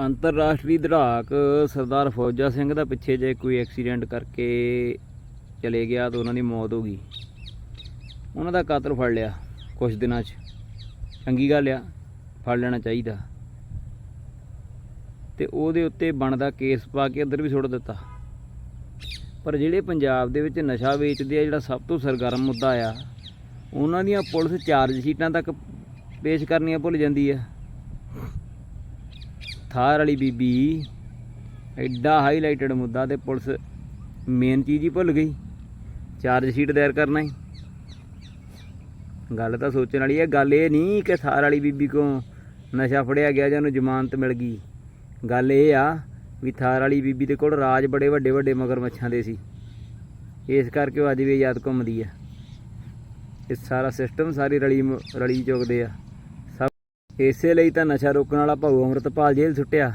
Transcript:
ਅੰਤਰਰਾਸ਼ਟਰੀ ਦੜਾਕ ਸਰਦਾਰ ਫੌਜਾ ਸਿੰਘ ਦਾ ਪਿੱਛੇ ਜੇ ਕੋਈ ਐਕਸੀਡੈਂਟ ਕਰਕੇ ਚਲੇ ਗਿਆ ਤਾਂ ਉਹਨਾਂ ਦੀ ਮੌਤ ਹੋ ਗਈ। ਉਹਨਾਂ ਦਾ ਕਾਤਲ ਫੜ ਲਿਆ ਕੁਝ ਦਿਨਾਂ 'ਚ। ਚੰਗੀ ਗੱਲ ਆ, ਫੜ ਲੈਣਾ ਚਾਹੀਦਾ। ਤੇ ਉਹਦੇ ਉੱਤੇ ਬਣਦਾ ਕੇਸ ਪਾ ਕੇ ਅੰਦਰ ਵੀ ਸੁੱਟ ਦਿੱਤਾ। ਪਰ ਜਿਹੜੇ ਪੰਜਾਬ ਦੇ ਵਿੱਚ ਨਸ਼ਾ ਵੇਚਦੇ ਆ, ਜਿਹੜਾ ਸਭ ਤੋਂ ਸਰਗਰਮ ਮੁੱਦਾ ਆ, ਉਹਨਾਂ ਦੀਆਂ ਪੁਲਿਸ ਚਾਰਜ ਸ਼ੀਟਾਂ ਤੱਕ ਪੇਸ਼ ਕਰਨੀਆਂ ਭੁੱਲ ਜਾਂਦੀ ਆ। ਥਾਰ ਵਾਲੀ ਬੀਬੀ ਐਡਾ ਹਾਈਲਾਈਟਡ ਮੁੱਦਾ ਤੇ ਪੁਲਿਸ ਮੇਨ ਚੀਜ਼ ਹੀ ਭੁੱਲ ਗਈ। ਚਾਰਜ ਸ਼ੀਟ ਦਾਇਰ ਕਰਨਾ ਹੀ। ਗੱਲ ਤਾਂ ਸੋਚਣ ਵਾਲੀ ਹੈ, ਗੱਲ ਇਹ ਨਹੀਂ ਕਿ ਥਾਰ ਵਾਲੀ ਬੀਬੀ ਕੋ ਨਸ਼ਾ ਫੜਿਆ ਗਿਆ ਜਾਂ ਉਹਨੂੰ ਜ਼ਮਾਨਤ ਮਿਲ ਗਈ। ਗੱਲ ਇਹ ਆ ਵੀ ਥਾਰ ਵਾਲੀ ਬੀਬੀ ਦੇ ਕੋਲ ਰਾਜ ਬੜੇ ਵੱਡੇ ਵੱਡੇ ਮਗਰਮੱਛਾਂ ਦੇ ਸੀ। ਇਸ ਕਰਕੇ ਉਹ ਅੱਜ ਵੀ ਆਜ਼ਾਦ ਘੁੰਮਦੀ ਆ। ਇਹ ਸਾਰਾ ਸਿਸਟਮ ਸਾਰੀ ਰਲੀ ਮ- ਰਲੀ ਚੁੱਕਦੇ ਆ। ਇਸੇ ਲਈ ਤਾਂ ਨਸ਼ਾ ਰੋਕਣ ਵਾਲਾ ਭਾਊ ਅੰਮ੍ਰਿਤਪਾਲ ਜੇਲ੍ਹ ਸੁੱਟਿਆ।